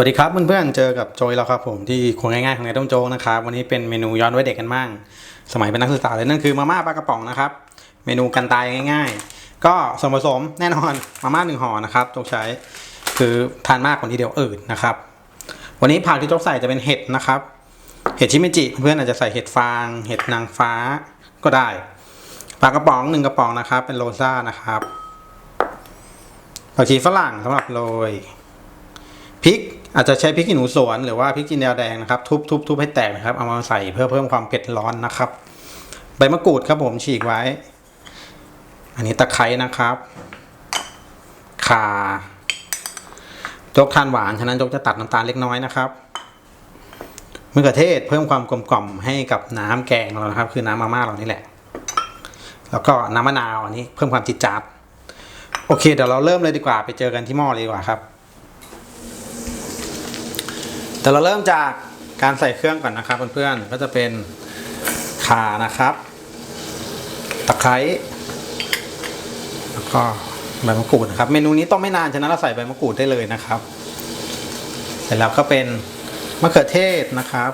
สวัสดีครับเพื่อนๆเจอกับโจยแล้วครับผมที่ครัวง่ายๆของนายต้มโจ๊กนะครับวันนี้เป็นเมนูย้อนไว้เด็กกันบ้าง สมัยเป็นนักศึกษาเลยนั่นคือมาม่าปลากระป๋องนะครับ เมนูกันตายง่าย ๆ ก็ส่วนผสมแน่นอนมาม่าหนึ่งห่อนะครับโจกใช้คือทานมากกว่านี้เดียวอืดนะครับ วันนี้ผักที่โจกใส่จะเป็นเห็ดนะครับ เห็ดชิเมจิเพื่อนๆอาจจะใส่เห็ดฟาง เห็ดนางฟ้าก็ได้ปลากระป๋องหนึ่งกระป๋องนะครับ เป็นโรซ่านะครับผักชีฝรั่งสำหรับโรยพริก อาจจะใช้พริกขี้หนูสวนหรือว่าพริกจีนแดงแดงนะครับทุบทุบทุบให้แตกนะครับ เอามาใส่เพื่อเพิ่มความเผ็ดร้อนนะครับ ใบมะกรูดครับผมฉีกไว้ อันนี้ตะไคร้นะครับข่าโจ๊กทานหวานฉะนั้นโจ๊กจะตัดน้ำตาลเล็กน้อยนะครับมะเขือเทศเพิ่มความกลมกล่อมให้กับน้ำแกงเรานะครับ คือน้ำมาม่าเรานี่แหละ แล้วก็น้ำมะนาวอันนี้เพิ่มความจิดจัดโอเคเดี๋ยวเราเริ่มเลยดีกว่าไปเจอกันที่หม้อเลยดีกว่าครับ แต่เราเริ่มจากการใส่เครื่องก่อนนะครับเพื่อนๆก็จะเป็นข่านะครับ ตะไคร้แล้วก็ใบมะกรูดนะครับ เมนูนี้ต้องไม่นานฉะนั้นเราใส่ใบมะกรูดได้เลยนะครับ เสร็จแล้วก็เป็นมะเขือเทศนะครับ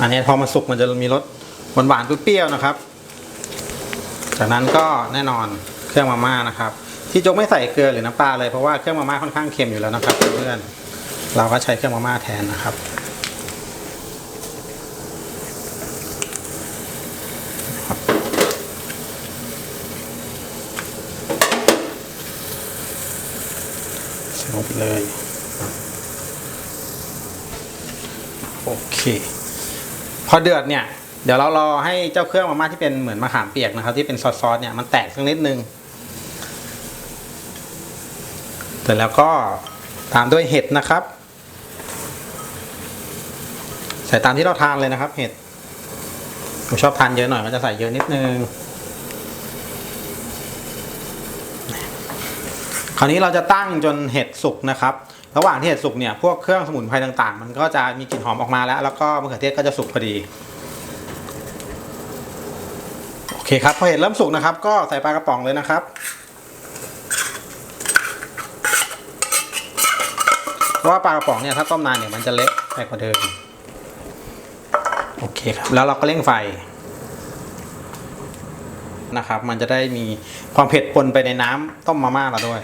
อันนี้พอมาสุกมันจะมีรสหวานๆเปรี้ยวๆนะครับ จากนั้นก็แน่นอนเครื่องมาม่านะครับ ที่จกไม่ใส่เกลือหรือน้ำปลาเลยเพราะว่าเครื่องมาม่าค่อนข้างเค็มอยู่แล้วนะครับเพื่อนๆ เราก็ใช้เครื่องมาม่าแทนนะครับ ใส่ลงไปเลย โอเค พอเดือดเนี่ย เดี๋ยวเรารอให้เจ้าเครื่องมาม่าที่เป็นเหมือนมะขามเปียกนะครับ ที่เป็นซอสๆเนี่ยมันแตกสักนิดนึงเสร็จแล้วก็ตามด้วยเห็ดนะครับ ใส่ตามที่เราทานเลยนะครับ เห็ดผมชอบทานเยอะหน่อยก็จะใส่เยอะนิดนึง คราวนี้เราจะตั้งจนเห็ดสุกนะครับ ระหว่างที่เห็ดสุกเนี่ยพวกเครื่องสมุนไพรต่างๆ มันก็จะมีกลิ่นหอมออกมาแล้ว แล้วก็มะเขือเทศก็จะสุกพอดีโอเคครับพอเห็ดเริ่มสุกนะครับ ก็ใส่ปลากระป๋องเลยนะครับ เพราะว่าปลากระป๋องเนี่ยถ้าต้มนานเนี่ยมันจะเละไปกว่าเดิม โอเคครับ แล้วเราก็เร่งไฟนะครับ มันจะได้มีความเผ็ดปนไปในน้ำต้มมาม่าเราด้วย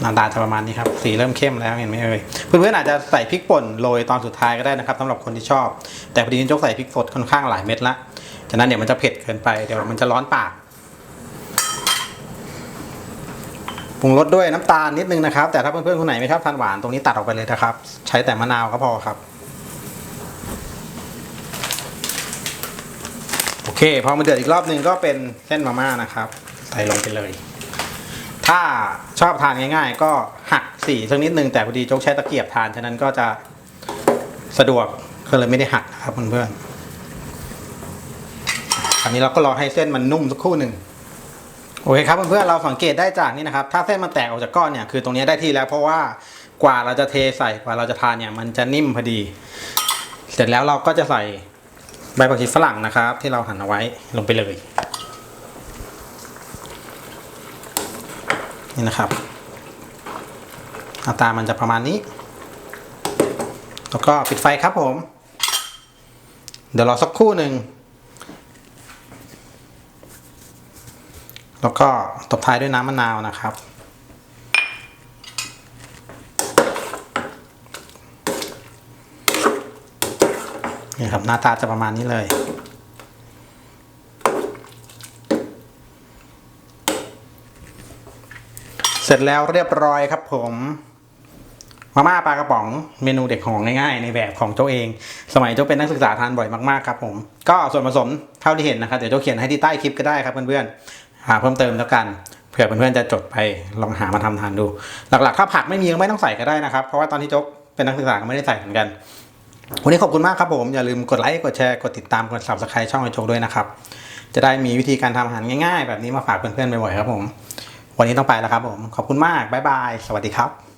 หน้าตาจะประมาณนี้ครับ สีเริ่มเข้มแล้วเห็นไหมเอ่ยเพื่อนๆอาจจะใส่พริกป่นโรยตอนสุดท้ายก็ได้นะครับสำหรับคนที่ชอบ แต่พอดีนจกใส่พริกสดค่อนข้างหลายเม็ดละฉะนั้นเดี๋ยวมันจะเผ็ดเกินไปเดี๋ยวมันจะร้อนปากปรุงรสด้วยน้ำตาลนิดนึงนะครับ แต่ถ้าเพื่อนๆคนไหนไม่ชอบทานหวานตรงนี้ตัดออกไปเลยนะครับ ใช้แต่มะนาวก็พอครับ โอ เคพอมาเดือดอีกรอบหนึ่งก็เป็นเส้นมาม่านะครับ ใส่ลงไปเลย ถ้าชอบทานง่าย ๆ ก็หักสีสักนิดนึงแต่พอดีโจ๊กใช้ตะเกียบทานฉะนั้นก็จะสะดวกก็เลยไม่ได้หักนะครับเพื่อนๆอันนี้เราก็รอให้เส้นมันนุ่มสักครู่หนึ่งโอเคครับเพื่อนๆเราสังเกตได้จากนี่นะครับ ถ้าเส้นมันแตกออกจากก้อนเนี่ยคือตรงนี้ได้ที่แล้ว เพราะว่ากว่าเราจะเทใส่กว่าเราจะทานเนี่ย มันจะนิ่มพอดี เสร็จแล้วเราก็จะใส่ ใบผักชีฝรั่งนะครับ ที่เราหั่นเอาไว้ลงไปเลย นี่นะครับหน้าตามันจะประมาณนี้ แล้วก็ปิดไฟครับผม เดี๋ยวรอสักครู่หนึ่ง แล้วก็ตบท้ายด้วยน้ำมะนาวนะครับ นี่ครับหน้าตาจะประมาณนี้เลย เสร็จแล้วเรียบร้อยครับผมมาม่าปลากระป๋องเมนูเด็กของง่ายๆ ในแบบของเจ้าเอง สมัยเจ้าเป็นนักศึกษาทานบ่อยมากๆครับผม ก็ส่วนผสมเท่าที่เห็นนะครับเดี๋ยวเจ้าเขียนให้ที่ใต้คลิปก็ได้ครับเพื่อนๆหาเพิ่มเติมแล้วกันเผื่อเพื่อนๆจะจดไปลองหามาทำทานดู หลักๆ ถ้าผักไม่มีก็ไม่ต้องใส่ก็ได้นะครับ เพราะว่าตอนที่โจ๊กเป็นนักศึกษาก็ไม่ได้ใส่เหมือนกัน วันนี้ขอบคุณมากครับผม อย่าลืมกดไลค์ กดแชร์ กดติดตาม กด subscribe ช่องไอโจกด้วยนะครับ จะได้มีวิธีการทำอาหารง่ายๆ แบบนี้มาฝากเพื่อนๆบ่อยๆครับผม วันนี้ต้องไปแล้วครับผม ขอบคุณมาก บ๊ายบาย สวัสดีครับ